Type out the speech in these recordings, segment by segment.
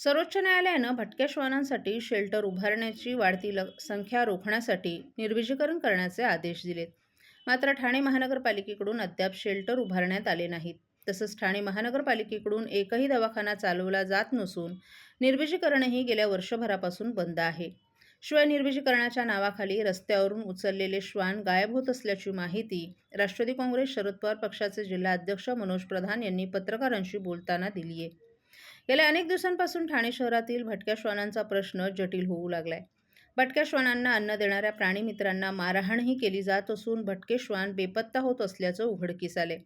सर्वोच्च न्यायालयानं भटक्या श्वानांसाठी शेल्टर उभारण्याची वाढती ल संख्या रोखण्यासाठी निर्विजीकरण करण्याचे आदेश दिलेत. मात्र ठाणे महानगरपालिकेकडून अद्याप शेल्टर उभारण्यात आले नाहीत. तसंच ठाणे महानगरपालिकेकडून एकही दवाखाना चालवला जात नसून निर्विजीकरणही गेल्या वर्षभरापासून बंद आहे. शिवाय निर्विजीकरणाच्या नावाखाली रस्त्यावरून उचललेले श्वान गायब होत असल्याची माहिती राष्ट्रवादी काँग्रेस शरद पवार पक्षाचे जिल्हा अध्यक्ष मनोज प्रधान यांनी पत्रकारांशी बोलताना दिली आहे गेल्या अनेक दिवसांपासून ठाणे शहरातील भटक्या श्वानांचा प्रश्न जटिल होऊ लागलाय. भटक्या श्वानांना अन्न देणाऱ्या प्राणीमित्रांना मारहाणही केली जात असून भटके श्वान बेपत्ता होत असल्याचं उघडकीस आले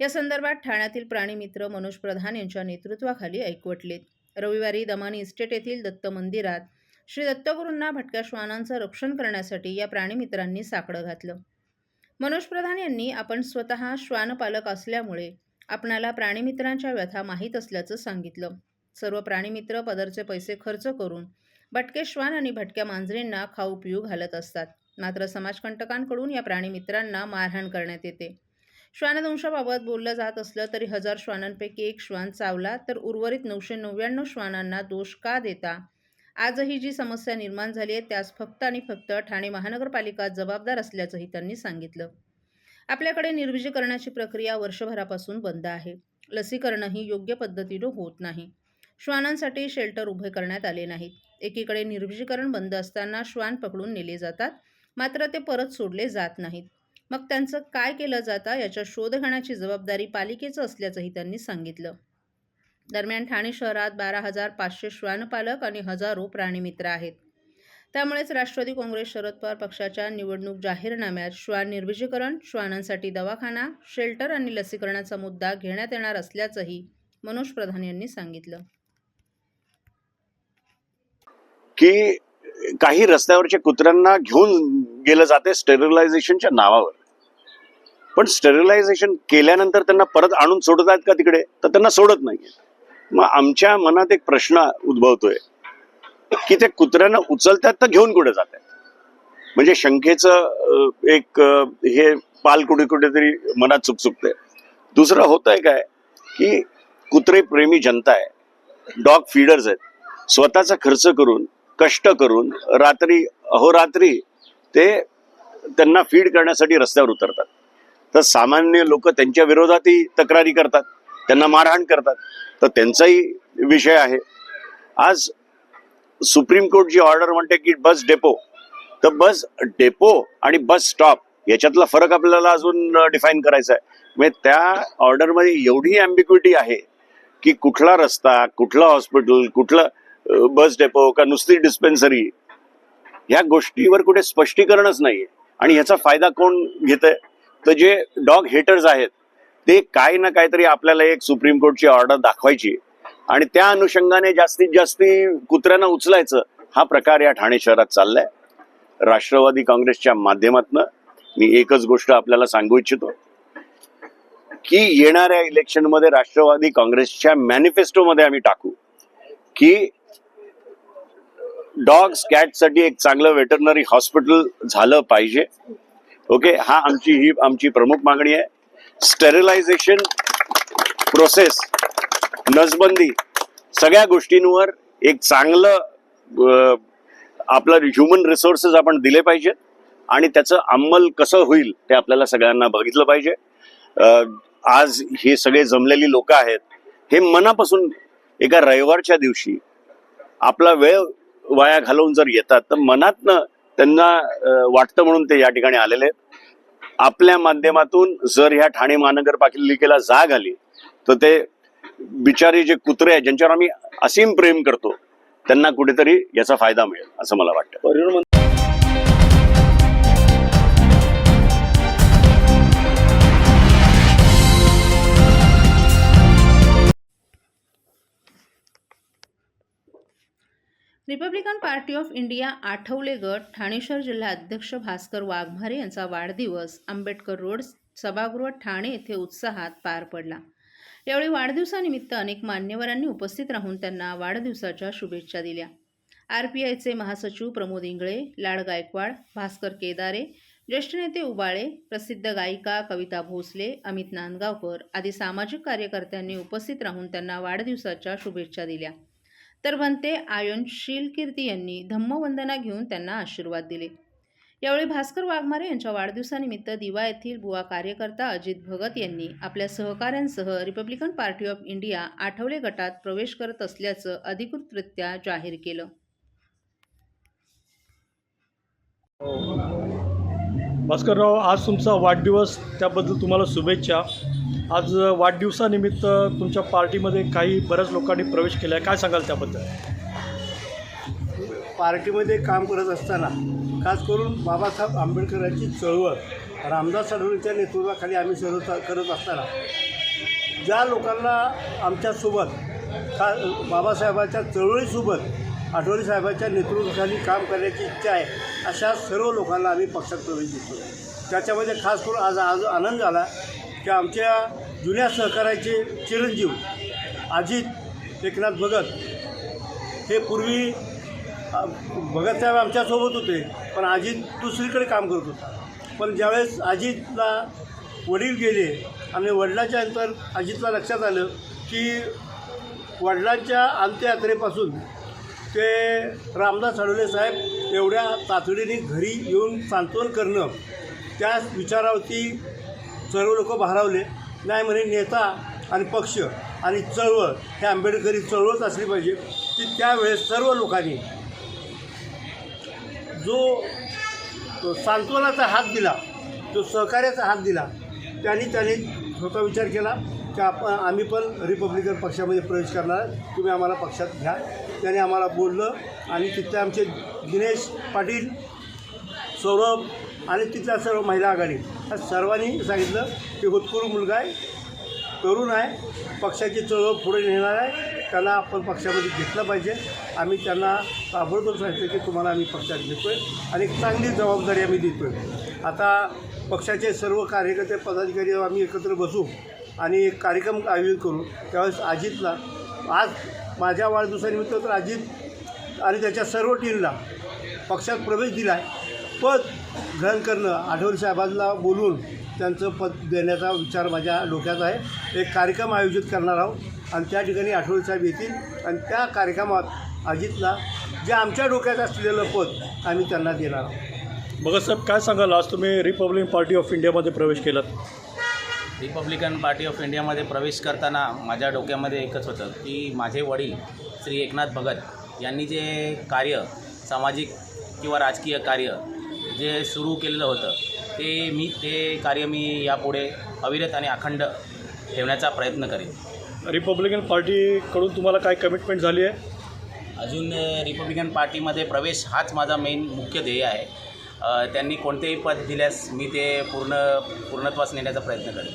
या संदर्भात ठाण्यातील प्राणीमित्र मनोज प्रधान यांच्या नेतृत्वाखाली ऐकवटलेत. रविवारी दमानी इस्टेट येथील दत्त मंदिरात श्री दत्तगुरूंना भटक्या श्वानांचं रक्षण करण्यासाठी या प्राणीमित्रांनी साकडं घातलं. मनोज प्रधान यांनी आपण स्वतः श्वानपालक असल्यामुळे आपणाला प्राणीमित्रांच्या व्यथा माहीत असल्याचं सांगितलं. सर्व प्राणीमित्र पदरचे पैसे खर्च करून भटके श्वान आणि भटक्या मांजरींना खाऊ पिऊ घालत असतात. मात्र समाजकंटकांकडून या प्राणीमित्रांना मारहाण करण्यात येते. श्वानदंशाबाबत बोललं जात असलं तरी हजार श्वानांपैकी एक श्वान चावला तर उर्वरित नऊशे नव्याण्णव श्वानांना दोष का देता? आजही जी समस्या निर्माण झाली आहे त्यास फक्त आणि फक्त ठाणे महानगरपालिका जबाबदार असल्याचंही त्यांनी सांगितलं. आपल्याकडे निर्विजीकरणाची प्रक्रिया वर्षभरापासून बंद आहे. लसीकरणही योग्य पद्धतीनं होत नाही. श्वानांसाठी शेल्टर उभे करण्यात आले नाहीत. एकीकडे निर्विजीकरण बंद असताना श्वान पकडून नेले जातात मात्र ते परत सोडले जात नाहीत. मग त्यांचं काय केलं जातं याचा शोध घेण्याची जबाबदारी पालिकेचं असल्याचंही त्यांनी सांगितलं. दरम्यान ठाणे शहरात बारा हजार पाचशे श्वानपालक आणि हजारो प्राणीमित्र आहेत. त्यामुळेच राष्ट्रवादी काँग्रेस शरद पवार पक्षाच्या निवडणूक जाहीरनाम्यात श्वान निर्विजीकरण श्वानांसाठी दवाखाना शेल्टर आणि लसीकरणाचा मुद्दा घेण्यात येणार असल्याचंही मनोज प्रधान यांनी सांगितलं. की काही रस्त्यावरच्या कुत्र्यांना घेऊन गेलं जाते स्टेरिलायझेशनच्या नावावर. पण स्टेरिलायझेशन केल्यानंतर त्यांना परत आणून सोडत आहेत का तिकडे? तर त्यांना सोडत नाही मग आमच्या मनात एक प्रश्न उद्भवतोय. की ते कुत्र्यांना उचलतात तर घेऊन कुठे जात आहेत म्हणजे शंकेचं एक हे पाल कुठे कुठेतरी मनात चुकचुकते दुसरं होत आहे काय की कुत्रे प्रेमी जनता आहे. डॉग फीडर्स आहेत. स्वतःचा खर्च करून कष्ट करून रात्री अहोरात्री ते त्यांना फीड करण्यासाठी रस्त्यावर उतरतात. तर सामान्य लोक त्यांच्या विरोधातही तक्रारी करतात. त्यांना मारहाण करतात. तर त्यांचाही विषय आहे. आज सुप्रीम कोर्टची ऑर्डर म्हणते की बस डेपो. तर बस डेपो आणि बस स्टॉप याच्यातला फरक आपल्याला अजून डिफाईन करायचा आहे. म्हणजे त्या ऑर्डरमध्ये एवढी अँबिक्विटी आहे की कुठला रस्ता कुठलं हॉस्पिटल कुठलं बस डेपो का नुसती डिस्पेन्सरी ह्या गोष्टीवर कुठे स्पष्टीकरणच नाहीये. आणि ह्याचा फायदा कोण घेत आहे तर जे डॉग हेटर्स आहेत ते काय ना काहीतरी आपल्याला एक सुप्रीम कोर्टची ऑर्डर दाखवायची आणि त्या अनुषंगाने जास्तीत जास्ती कुत्र्यांना उचलायचं हा प्रकार या ठाणे शहरात चाललाय. राष्ट्रवादी काँग्रेसच्या माध्यमातनं मी एकच गोष्ट आपल्याला सांगू इच्छितो की येणाऱ्या इलेक्शनमध्ये राष्ट्रवादी काँग्रेसच्या मॅनिफेस्टोमध्ये आम्ही टाकू की डॉग्स कॅटसाठी एक चांगलं वेटरनरी हॉस्पिटल झालं पाहिजे. ओके? हा आमची ही आमची प्रमुख मागणी आहे. स्टेरिलायझेशन प्रोसेस नसबंदी. सगळ्या गोष्टींवर एक चांगलं आपलं ह्युमन रिसोर्सेस आपण दिले पाहिजेत आणि त्याचं अंमल कसं होईल ते आपल्याला सगळ्यांना बघितलं पाहिजे. आज हे सगळे जमलेली लोक आहेत हे मनापासून एका रविवारच्या दिवशी आपला वेळ वाया घालवून जर येतात तर मनातनं त्यांना वाटतं म्हणून ते या ठिकाणी आलेले आहेत. आपल्या माध्यमातून जर ह्या ठाणे महानगरपालिकेला जाग आली तर ते बिचारे जे कुत्रे आहेत ज्यांच्यावर आम्ही असीम प्रेम करतो त्यांना कुठेतरी याचा फायदा मिळेल असं मला वाटतं. Republican Party of India Athawale गट ठाणे शहर जिल्हा अध्यक्ष भास्कर वाघमारे यांचा वाढदिवस आंबेडकर रोड सभागृह ठाणे येथे उत्साहात पार पडला. यावेळी वाढदिवसानिमित्त अनेक मान्यवरांनी उपस्थित राहून त्यांना वाढदिवसाच्या शुभेच्छा दिल्या. आर पी आयचे महासचिव प्रमोद इंगळे लाड गायकवाड भास्कर केदारे ज्येष्ठ नेते उबाळे प्रसिद्ध गायिका कविता भोसले अमित नांदगावकर आदी सामाजिक कार्यकर्त्यांनी उपस्थित राहून त्यांना वाढदिवसाच्या शुभेच्छा दिल्या. तर भन्ते आयनशील कीर्ती यांनी धम्मवंदना घेऊन त्यांना आशीर्वाद दिले. यावेळी भास्कर वाघमारे यांच्या वाढदिवसानिमित्त दिवा येथील बुवा कार्यकर्ता अजित भगत यांनी आपल्या सहकाऱ्यांसह Republican Party of India Athawale गटात प्रवेश करत असल्याचं अधिकृतरित्या जाहीर केलं. भास्करराव आज तुमचा वाढदिवस त्याबद्दल तुम्हाला शुभेच्छा. आज वाढदिवसानिमित्त तुमच्या पार्टीमध्ये काही बऱ्याच लोकांनी प्रवेश केला आहे काय सांगाल त्याबद्दल? पार्टीमध्ये काम करत असताना खास करून बाबासाहेब आंबेडकरांची चळवळ. रामदास आठवलेच्या नेतृत्वाखाली आम्ही सर्व करत असताना. ज्या लोकांना आमच्यासोबत खा बाबासाहेबांच्या चळवळीसोबत आठवले साहेबांच्या नेतृत्वाखाली काम करण्याची इच्छा आहे अशा सर्व लोकांना आम्ही पक्षात प्रवेश देतो त्याच्यामध्ये खास करून आज आज आनंद झाला की आमच्या जुन्या सहकाराचे चिरंजीव अजित एकनाथ भगत हे पूर्वी भगतसाहेब आमच्यासोबत होते पण अजित दुसरीकडे काम करत होता. पण ज्यावेळेस अजितला वडील गेले आणि वडिलाच्या नंतर अजितला लक्षात आलं की वडिलांच्या अंत्ययात्रेपासून ते रामदास आठवले साहेब एवढ्या तातडीने घरी येऊन सांत्वन करणं त्या विचारावरती सर्व लोक भारावले. नाही म्हणे नेता आणि पक्ष आणि चळवळ हे आंबेडकरी चळवळच असली पाहिजे. की त्यावेळेस सर्व लोकांनी जो सांत्वनाचा हात दिला जो सहकार्याचा हात दिला त्यांनी त्याने स्वतः विचार केला की आपण आम्ही पण रिपब्लिकन पक्षामध्ये प्रवेश करणार तुम्ही आम्हाला पक्षात घ्या. त्याने आम्हाला बोललं आणि तिथले आमचे दिनेश पाटील सौरभ आणि तिथल्या सर्व महिला आघाडी या सर्वांनी सांगितलं की होतकरू मुलगा आहे तरुण आहे पक्षाची चळवळ पुढे नेणार आहे. त्यांना आपण पक्षामध्ये घेतलं पाहिजे. आम्ही त्यांना ताबडतोब सांगितलं की तुम्हाला आम्ही पक्षात घेतो आहे आणि एक चांगली जबाबदारी आम्ही देतो आहे आता पक्षाचे सर्व कार्यकर्ते पदाधिकारी आम्ही एकत्र बसू आणि एक कार्यक्रम आयोजित करू. त्यावेळेस अजितला आज माझ्या वाढदिवसानिमित्त तर अजित आणि त्याच्या सर्व टीमला पक्षात प्रवेश दिला आहे पद ग्रहण करणं आठवले साहेबांना बोलून त्यांचं पद देण्याचा विचार माझ्या डोक्यात आहे. एक कार्यक्रम आयोजित करणार आहोत. आणि त्या ठिकाणी आठवले साहेब येतील. आणि त्या कार्यक्रमात अजितला जे आमच्या डोक्यात असलेलं पद आम्ही त्यांना देणार आहोत. भगतसाहेब काय सांगाल? आज तुम्ही रिपब्लिकन पार्टी ऑफ इंडियामध्ये प्रवेश केलात. रिपब्लिकन पार्टी ऑफ इंडियामध्ये प्रवेश करताना माझ्या डोक्यामध्ये एकच होतं की माझे वडील श्री एकनाथ भगत यांनी जे कार्य सामाजिक किंवा राजकीय कार्य जे सुरू केलेलं होतं ते मी ते कार्य मी यापुढे अविरत आणि अखंड ठेवण्याचा प्रयत्न करेन. रिपब्लिकन पार्टीकडून तुम्हाला काय कमिटमेंट झाली आहे? अजून रिपब्लिकन पार्टीमध्ये प्रवेश हाच माझा मेन मुख्य ध्येय आहे. त्यांनी कोणतेही पद दिल्यास मी ते पूर्ण पूर्णत्वास नेण्याचा प्रयत्न करेन.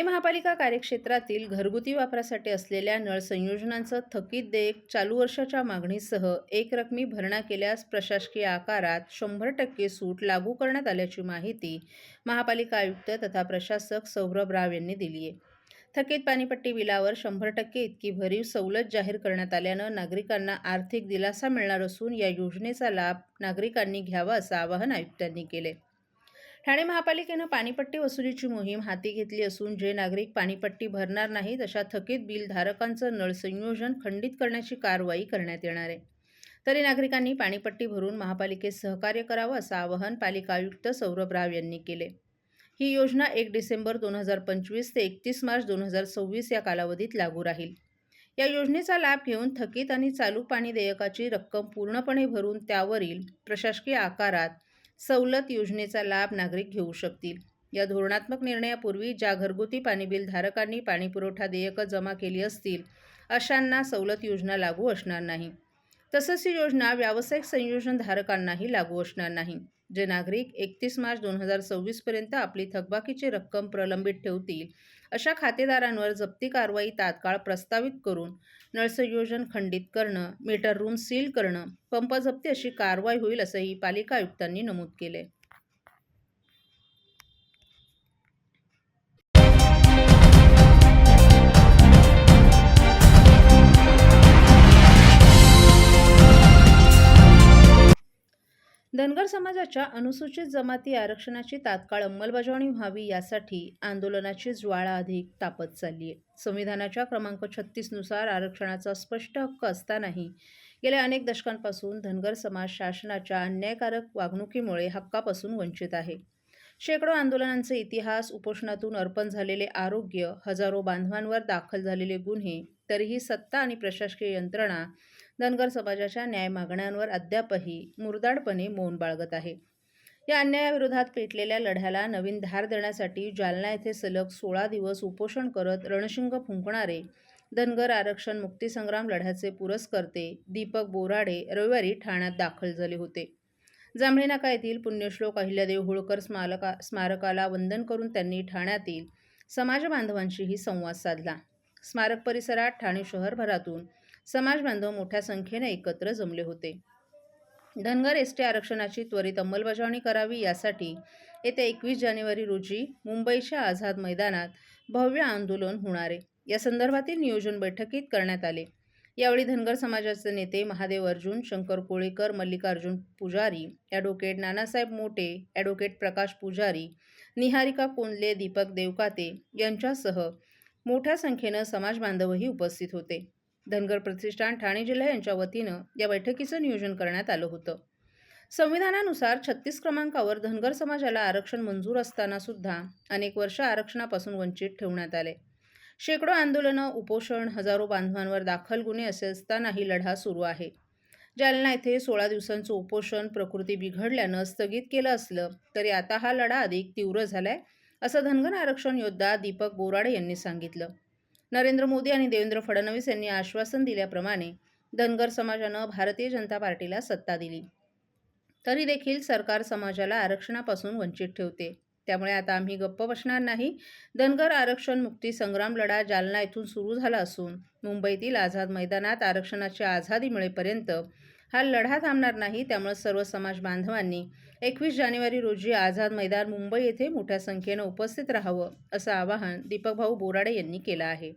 ठाणे महापालिका कार्यक्षेत्रातील घरगुती वापरासाठी असलेल्या नळ संयोजनांचं थकीत देयक चालू वर्षाच्या मागणीसह एक रकमी भरणा केल्यास प्रशासकीय आकारात शंभर टक्के सूट लागू करण्यात आल्याची माहिती महापालिका आयुक्त तथा प्रशासक सौरभ राव यांनी दिली आहे. थकीत पाणीपट्टी बिलावर शंभर टक्के इतकी भरीव सवलत जाहीर करण्यात आल्यानं नागरिकांना आर्थिक दिलासा मिळणार असून या योजनेचा लाभ नागरिकांनी घ्यावा असं आवाहन आयुक्तांनी केले ठाणे महापालिकेनं पाणीपट्टी वसुलीची मोहीम हाती घेतली असून जे नागरिक पाणीपट्टी भरणार नाहीत अशा थकीत बिलधारकांचं नळ संयोजन खंडित करण्याची कारवाई करण्यात येणार आहे. तरी नागरिकांनी पाणीपट्टी भरून महापालिकेत सहकार्य करावं असं आवाहन पालिका आयुक्त सौरभ राव यांनी केले. ही योजना एक डिसेंबर दोन हजार पंचवीस ते एकतीस मार्च दोन हजार सव्वीस या कालावधीत लागू राहील. या योजनेचा लाभ घेऊन थकीत आणि चालू पाणी देयकाची रक्कम पूर्णपणे भरून त्यावरील प्रशासकीय आकारात सवलत योजनेचा लाभ नागरिक घेऊ शकतील. या धोरणात्मक निर्णयापूर्वी ज्या घरगुती पाणी बिल धारकांनी पाणीपुरवठा देयकं जमा केली असतील अशांना सवलत योजना लागू असणार नाही. तसंच ही योजना व्यावसायिक संयोजन धारकांनाही लागू असणार नाही जे नागरिक एकतीस मार्च दोन हजार सव्वीसपर्यंत आपली थकबाकीची रक्कम प्रलंबित ठेवतील अशा खातेदारांवर जप्ती कारवाई तात्काळ प्रस्तावित करून नळसंयोजन खंडित करणं मीटर रूम सील करणं पंप जप्ती अशी कारवाई होईल असंही पालिका आयुक्तांनी नमूद केले समाजाच्या अनुसूचित जमाती आरक्षणाची तात्काळ अंमलबजावणी व्हावी यासाठी आंदोलनाची ज्वाळा अधिक तापत चालली आहे. संविधानाच्या क्रमांक छत्तीसनुसार आरक्षणाचा स्पष्ट हक्क असतानाही गेल्या अनेक दशकांपासून धनगर समाज शासनाच्या अन्यायकारक वागणुकीमुळे हक्कापासून वंचित आहे. शेकडो आंदोलनांचे इतिहास उपोषणातून अर्पण झालेले आरोग्य हजारो बांधवांवर दाखल झालेले गुन्हे तरीही सत्ता आणि प्रशासकीय यंत्रणा धनगर समाजाच्या न्याय मागण्यांवर अद्यापही मुरदाडपणे मौन बाळगत आहे. या अन्यायाविरोधात पेटलेल्या लढ्याला नवीन धार देण्यासाठी जालना येथे सलग सोळा दिवस उपोषण करत रणशिंग फुंकणारे धनगर आरक्षण मुक्तीसंग्राम लढ्याचे पुरस्कर्ते दीपक बोराडे रविवारी ठाण्यात दाखल झाले होते. जांभळी नाका येथील पुण्यश्लोक अहिल्यादेव होळकर स्मारका स्मारकाला वंदन करून त्यांनी ठाण्यातील समाज बांधवांशीही संवाद साधला. स्मारक परिसरात ठाणे शहरभरातून समाज बांधव मोठ्या संख्येने एकत्र जमले होते. धनगर एस टी आरक्षणाची त्वरित अंमलबजावणी करावी यासाठी येत्या एकवीस जानेवारी रोजी मुंबईच्या आझाद मैदानात भव्य आंदोलन होणार आहे. या संदर्भातील नियोजन बैठकीत करण्यात आले. यावेळी धनगर समाजाचे नेते महादेव अर्जुन शंकर कोळेकर मल्लिकार्जुन पुजारी ॲडव्होकेट नानासाहेब मोटे ॲडव्होकेट प्रकाश पुजारी निहारिका कोंडले दीपक देवकाते यांच्यासह मोठ्या संख्येनं समाज बांधवही उपस्थित होते. धनगर प्रतिष्ठान ठाणे जिल्हा यांच्या वतीनं या बैठकीचं नियोजन करण्यात आलं होतं. संविधानानुसार छत्तीस क्रमांकावर धनगर समाजाला आरक्षण मंजूर असताना सुद्धा अनेक वर्ष आरक्षणापासून वंचित ठेवण्यात आले. शेकडो आंदोलनं उपोषण हजारो बांधवांवर दाखल गुन्हे असे असतानाही लढा सुरू आहे. जालना येथे सोळा दिवसांचं उपोषण प्रकृती बिघडल्यानं स्थगित केलं असलं तरी आता हा लढा अधिक तीव्र झालाय असं धनगर आरक्षण योद्धा दीपक बोराडे यांनी सांगितलं. नरेंद्र मोदी आणि देवेंद्र फडणवीस यांनी आश्वासन दिल्याप्रमाणे धनगर समाजानं भारतीय जनता पार्टीला सत्ता दिली. तरी देखील सरकार समाजाला आरक्षणापासून वंचित ठेवते. त्यामुळे आता आम्ही गप्प बसणार नाही. धनगर आरक्षण मुक्ती संग्राम लढा जालना येथून सुरू झाला असून मुंबईतील आझाद मैदानात आरक्षणाची आझादी मिळेपर्यंत हा लढा थांबणार नाही त्यामुळे सर्व समाज बांधवांनी एकवीस जानेवारी रोजी आझाद मैदान मुंबई येथे मोठ्या संख्येनं उपस्थित राहावं असं आवाहन दीपक भाऊ बोराडे यांनी केलं आहे.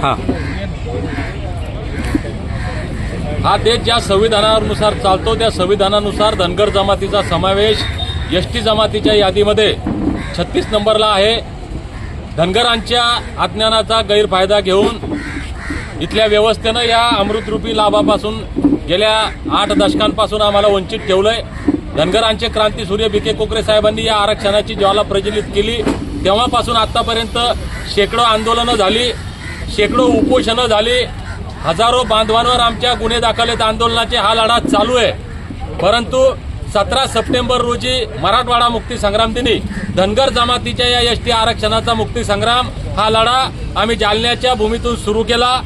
हा. हा देश ज्या संविधानानुसार चालतो त्या संविधानानुसार धनगर जमातीचा समावेश एस टी जमातीच्या यादीमध्ये छत्तीस नंबरला आहे. धनगरांच्या अज्ञानाचा गैरफायदा घेऊन इथल्या व्यवस्थेनं या अमृतरूपी लाभापासून गेल्या आठ दशकांपासून आम्हाला वंचित ठेवलंय. धनगरांचे क्रांती सूर्य बिके कोकरे साहेबांनी या आरक्षणाची ज्वाला प्रज्वलित केली. तेव्हापासून आतापर्यंत शेकडो आंदोलनं झाली शेकडो उपोषणं झाली. हजारो बांधवांवर आमच्या गुन्हे दाखल आहेत आंदोलनाचे हा लढा चालू आहे. परंतु सतरा सप्टेंबर रोजी मराठवाडा मुक्ती संग्राम दिनी धनगर जमातीच्या या एस टी आरक्षणाचा मुक्ती संग्राम हा लढा आम्ही जालन्याच्या भूमीतून सुरू केला.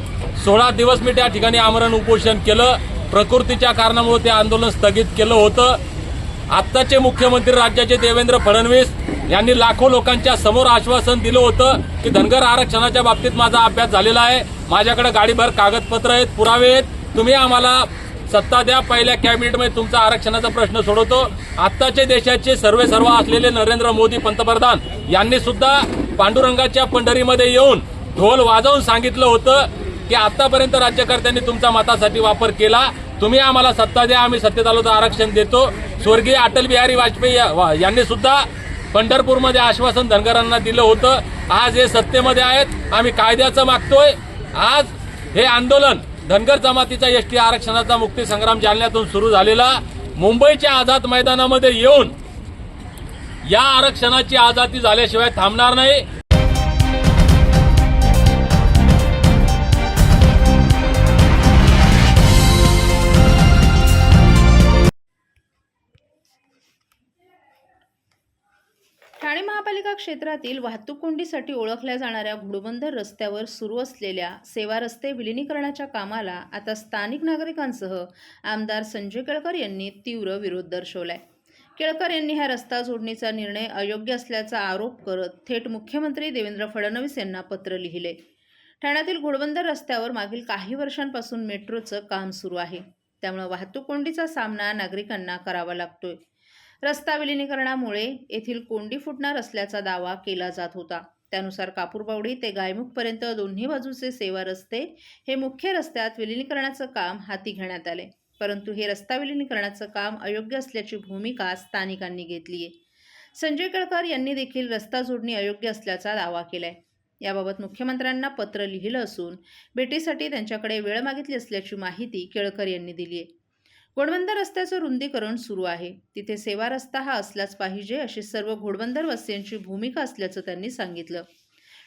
सोळा दिवस मी त्या ठिकाणी आमरण उपोषण केलं. प्रकृतीच्या कारणामुळे ते आंदोलन स्थगित केलं होतं. आत्ताचे मुख्यमंत्री राज्याचे देवेंद्र फडणवीस यांनी लाखो लोकांच्या समोर आश्वासन दिलं होतं की धनगर आरक्षणाच्या बाबतीत माझा अभ्यास झालेला आहे. माझ्याकडे गाडीभर कागदपत्र आहेत पुरावे आहेत. तुम्ही आम्हाला सत्ता द्या. पहिल्या कॅबिनेटमध्ये तुमचा आरक्षणाचा प्रश्न सोडवतो. आत्ताचे देशाचे सर्वे सर्व असलेले नरेंद्र मोदी पंतप्रधान यांनी सुद्धा पांडुरंगाच्या पंढरीमध्ये येऊन ढोल वाजवून सांगितलं होतं. की आतापर्यंत राज्यकर्त्यांनी तुमच्या मतासाठी वापर केला. तुम्ही आम्हाला सत्ता द्या आम्ही सत्तेत आलो तर आरक्षण देतो. स्वर्गीय अटल बिहारी वाजपेयी यांनी सुद्धा पंढरपूरमध्ये आश्वासन धनगरांना दिलं होतं. आज हे सत्तेमध्ये आहेत. आम्ही कायद्याचं मागतोय. आज हे आंदोलन धनगर जमातीचा एस टी आरक्षणाचा मुक्ती संग्राम जालन्यातून सुरू झालेला. मुंबईच्या आझाद मैदानामध्ये येऊन या आरक्षणाची आझादी झाल्याशिवाय थांबणार नाही. महापालिका क्षेत्रातील वाहतूक कोंडीसाठी ओळखल्या जाणाऱ्या घुडबंदर रस्त्यावर सुरू असलेल्या सेवा रस्ते विलिनीकरणाच्या कामाला आता स्थानिक नागरिकांसह आमदार संजय केळकर यांनी तीव्र विरोध दर्शवलाय. केळकर यांनी हा रस्ता जोडणीचा निर्णय अयोग्य असल्याचा आरोप करत थेट मुख्यमंत्री देवेंद्र फडणवीस यांना पत्र लिहिले. ठाण्यातील घोडबंदर रस्त्यावर मागील काही वर्षांपासून मेट्रोचं काम सुरू आहे. त्यामुळे वाहतूक कोंडीचा सामना नागरिकांना करावा लागतोय. रस्ता विलिनीकरणामुळे येथील कोंडी फुटणार असल्याचा दावा केला जात होता. त्यानुसार कापूरबावडी ते गायमुखपर्यंत दोन्ही बाजूचे सेवा रस्ते हे मुख्य रस्त्यात विलिनीकरणाचं काम हाती घेण्यात आले. परंतु हे रस्ता विलिनीकरणाचं काम अयोग्य असल्याची भूमिका स्थानिकांनी घेतली आहे. संजय केळकर यांनी देखील रस्ता जोडणी अयोग्य असल्याचा दावा केलाय. याबाबत मुख्यमंत्र्यांना पत्र लिहिलं असून भेटीसाठी त्यांच्याकडे वेळ मागितली असल्याची माहिती केळकर यांनी दिली आहे. घोडबंदर रस्त्याचं रुंदीकरण सुरू आहे. तिथे सेवा रस्ता हा असलाच पाहिजे अशी सर्व घोडबंदर वस्त्यांची भूमिका असल्याचं त्यांनी सांगितलं.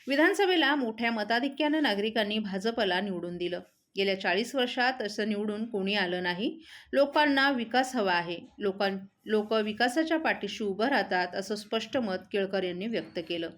विधानसभेला मोठ्या मताधिक्यानं नागरिकांनी भाजपला निवडून दिलं. गेल्या चाळीस वर्षात असं निवडून कोणी आलं नाही. लोकांना विकास हवा आहे. लोकां लोक विकासाच्या पाठीशी उभं राहतात असं स्पष्ट मत केळकर यांनी व्यक्त केलं.